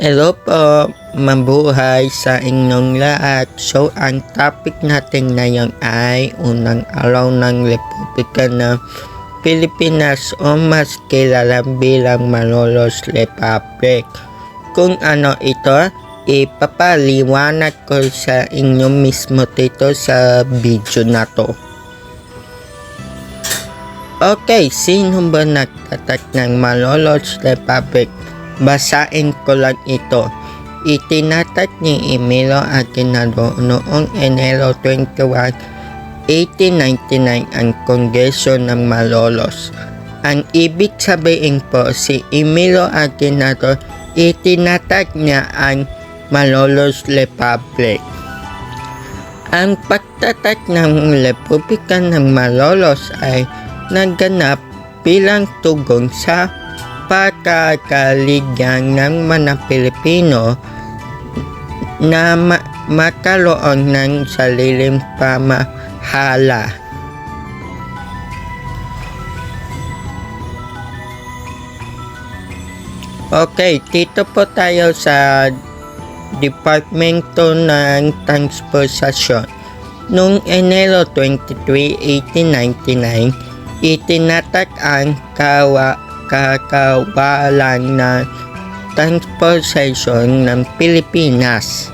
Hello po, mabuhay sa inyong lahat. So, ang topic natin ngayon ay unang araw ng Republika ng Pilipinas o mas kilala bilang Malolos Republic. Kung ano ito, ipapaliwanag ko sa inyo mismo dito sa video na to. Okay, sino ba nagtatak ng Malolos Republic? Basain ko lang ito. Itinatag ni Emilio Aguinaldo noong Enero 21, 1899 ang Kongreso ng Malolos. Ang ibig sabihin po si Emilio Aguinaldo itinatag niya ang Malolos Republic. Ang pagtatak ng Republika ng Malolos ay naganap bilang tugon sa pagkakaligyan ng mga Pilipino na ma- makaroon ng sariling pamahala. Okay, dito po tayo sa Departamento ng Transportasyon. Noong Enero 23, 1899, itinatak ang kawa kakawalan ng transportation ng Pilipinas.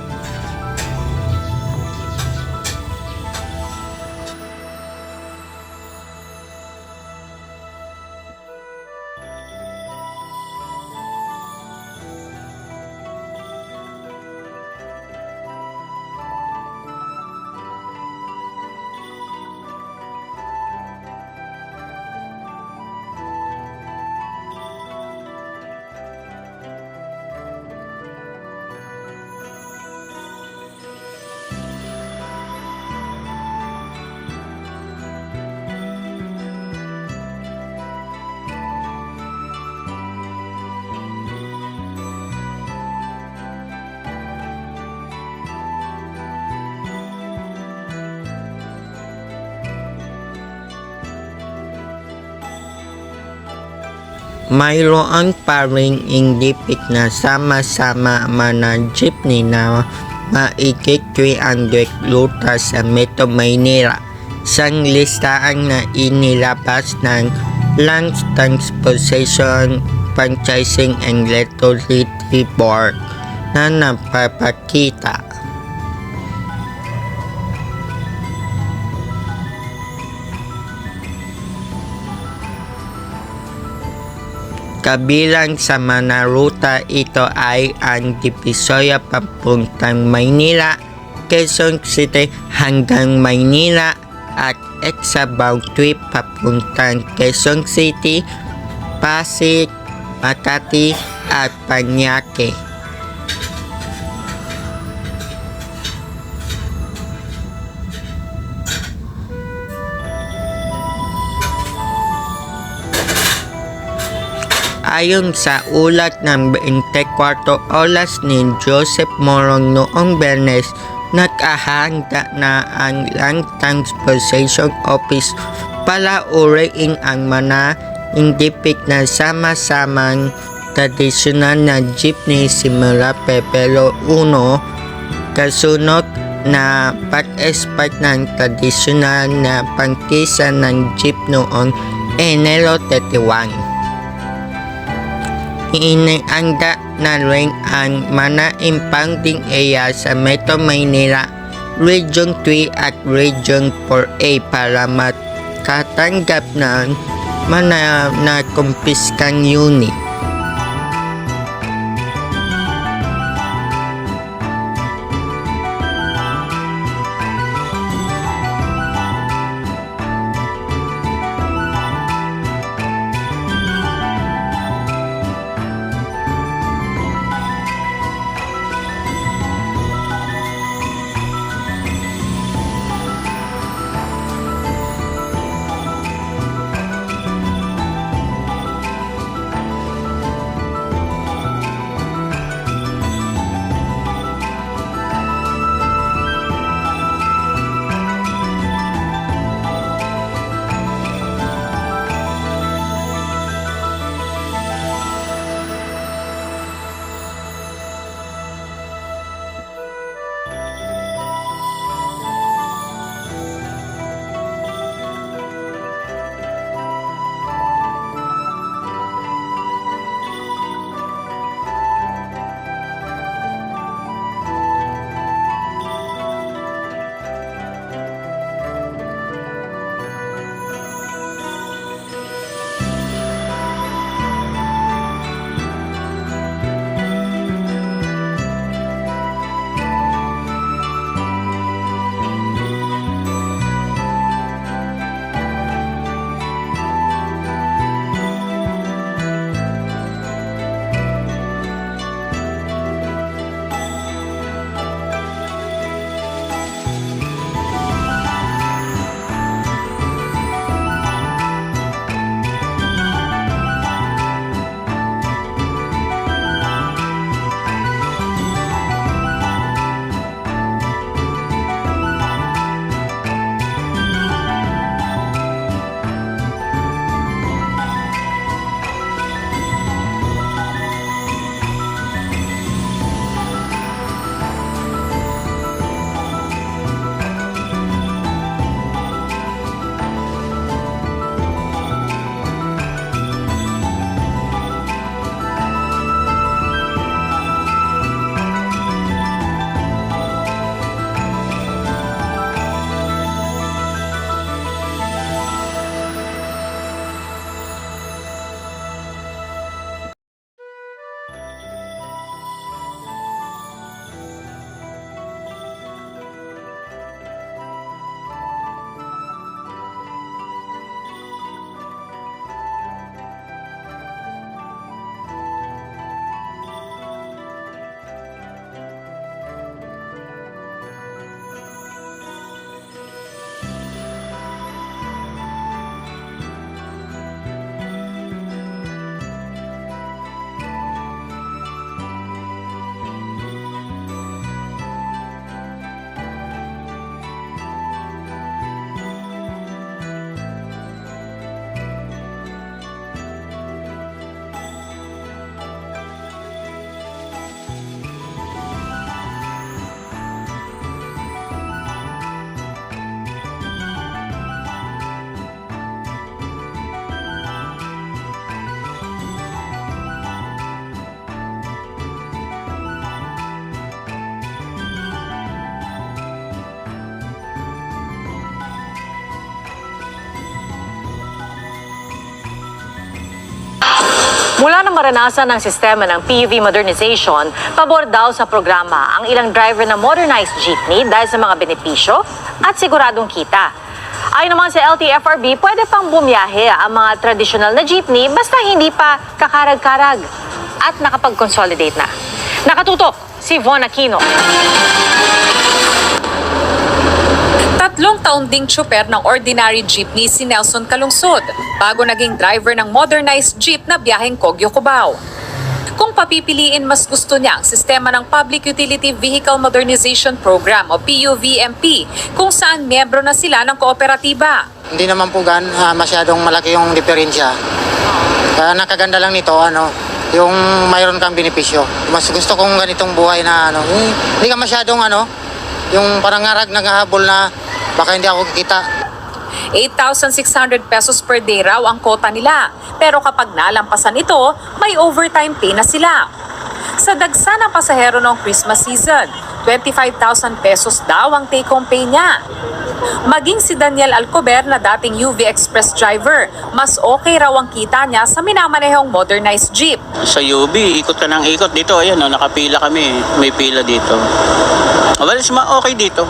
Mayroon pa rin indipit na sama-sama mga jeepney na maigit 300 luta sa Metro Maynila. Isang listahan na inilabas ng Land Transportation Franchising and Authority Board na napapakita Kabilang sa mga ruta ito ay ang Divisoria papuntang Maynila, Quezon City hanggang Maynila at Exabound Trip papuntang Quezon City, Pasig, Makati at Panyake. Ayon sa ulat ng 24 oras ni Joseph Morong noong Bernes, nakahanda na ang Land Transportation Office para uriin ang mga indipik na sama-samang tradisyonal na jeepney simula Pebrero 1 kasunod na pag-export ng tradisyonal na pangkisa ng jeep noong Enero 31 iniangda na rin ang mga impounding area sa Metro Maynila, Region 3 at Region 4A para makatanggap ng mga nakumpiskang unit. Maranasan ng sistema ng PUV modernization, pabor daw sa programa ang ilang driver na modernized jeepney dahil sa mga benepisyo at siguradong kita. Ayon naman sa LTFRB, pwede pang bumiyahe ang mga tradisyonal na jeepney basta hindi pa kakarag-karag at nakapag-consolidate na. Nakatutok si Von Aquino. Tatlong taon ding tsuper ng ordinary jeepney si Nelson Kalungsod bago naging driver ng modernized jeep na biyaheng Kogyo Cubao. Kung papipiliin, mas gusto niya ang sistema ng Public Utility Vehicle Modernization Program o PUVMP kung saan miyembro na sila ng kooperatiba. Hindi naman po gan ah, masyadong malaki yung diferensya. Kaya nakaganda lang nito ano, yung mayroon kang benepisyo. Mas gusto kong ganitong buhay na ano, eh, hindi ka masyadong ano, yung parang ngarag naghahabol na baka hindi ako kikita. 8,600 pesos per day raw ang kota nila. Pero kapag nalampasan ito, may overtime pay na sila. Sa dagsa ng pasahero noong Christmas season, 25,000 pesos daw ang take-home pay niya. Maging si Daniel Alcober na dating UV Express driver, mas okay raw ang kita niya sa minamanehong modernized jeep. sa UB, ikot ka ng ikot dito. Ayan, oh, nakapila kami. May pila dito. Walis ma okay dito.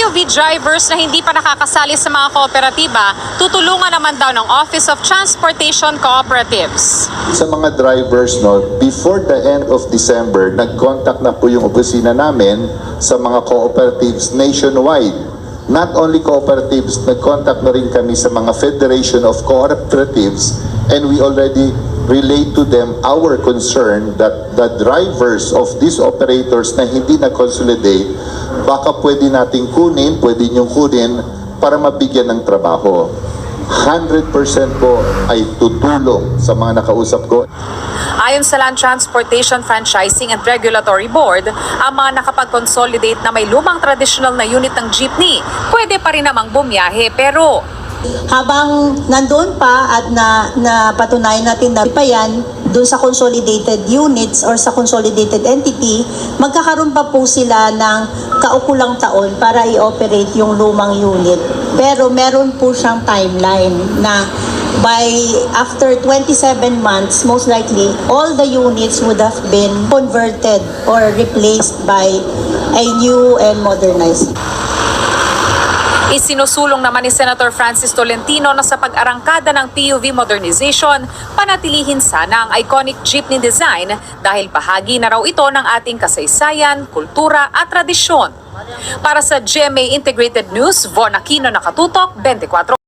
PUV drivers na hindi pa nakakasali sa mga kooperatiba, tutulungan naman daw ng Office of Transportation Cooperatives. sa mga drivers no before the end of December nag-contact na po yung opisina namin sa mga cooperatives nationwide not only cooperatives nag-contact na rin kami sa mga federation of cooperatives and we already relate to them our concern that the drivers of these operators na hindi na-consolidate baka pwede nating kunin, pwede niyong kunin para mabigyan ng trabaho. 100% po ay tutulong sa mga nakausap ko. Ayon sa Land Transportation Franchising and Regulatory Board, ang mga nakapag-consolidate na may lumang traditional na unit ng jeepney, pwede pa rin namang bumiyahe pero habang nandoon pa at na, na patunayan natin na pa yan doon sa consolidated units or sa consolidated entity, magkakaroon pa po sila ng kaukulang taon para i-operate yung lumang unit. Pero meron po siyang timeline na by after 27 months, most likely, all the units would have been converted or replaced by a new and modernized Isinusulong naman ni Senator Francis Tolentino na sa pag-arangkada ng PUV modernization, panatilihin sana ang iconic jeepney design dahil bahagi na raw ito ng ating kasaysayan, kultura at tradisyon. Para sa GMA Integrated News, Von Aquino nakatutok, 24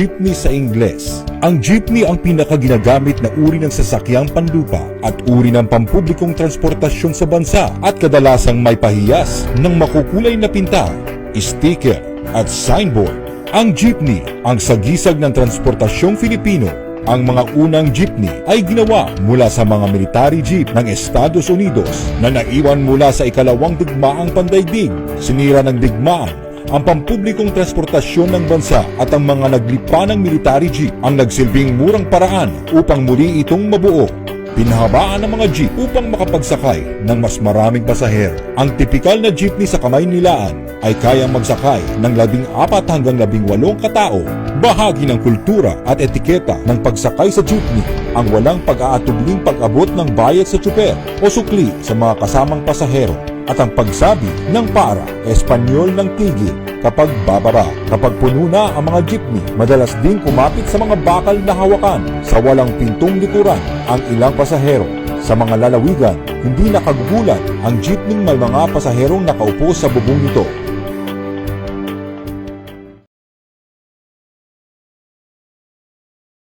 Jeepney sa Ingles. Ang jeepney ang pinakaginagamit na uri ng sasakyang panlupa at uri ng pampublikong transportasyon sa bansa at kadalasang may pahiyas ng makukulay na pintar, sticker at signboard. Ang jeepney ang sagisag ng transportasyong Filipino ang mga unang jeepney ay ginawa mula sa mga military jeep ng Estados Unidos na naiwan mula sa ikalawang digmaang pandaigdig. Sinira ng digmaan ang pampublikong transportasyon ng bansa at ang mga naglipa ng military jeep ang nagsilbing murang paraan upang muli itong mabuo. Pinahabaan ng mga jeep upang makapagsakay ng mas maraming pasahero. Ang tipikal na jeepney sa kamay nilaan ay kayang magsakay ng labing apat hanggang labing walong katao. Bahagi ng kultura at etiketa ng pagsakay sa jeepney ang walang pag-aatubling pag-abot ng bayad sa tsuper o sukli sa mga kasamang pasahero at ang pagsabi ng para, Espanyol ng tigil kapag bababa. Kapag puno na ang mga jeepney, madalas din kumapit sa mga bakal na hawakan sa walang pintong likuran ang ilang pasahero. Sa mga lalawigan, hindi nakagugulat ang jeepney may mga pasaherong nakaupo sa bubong nito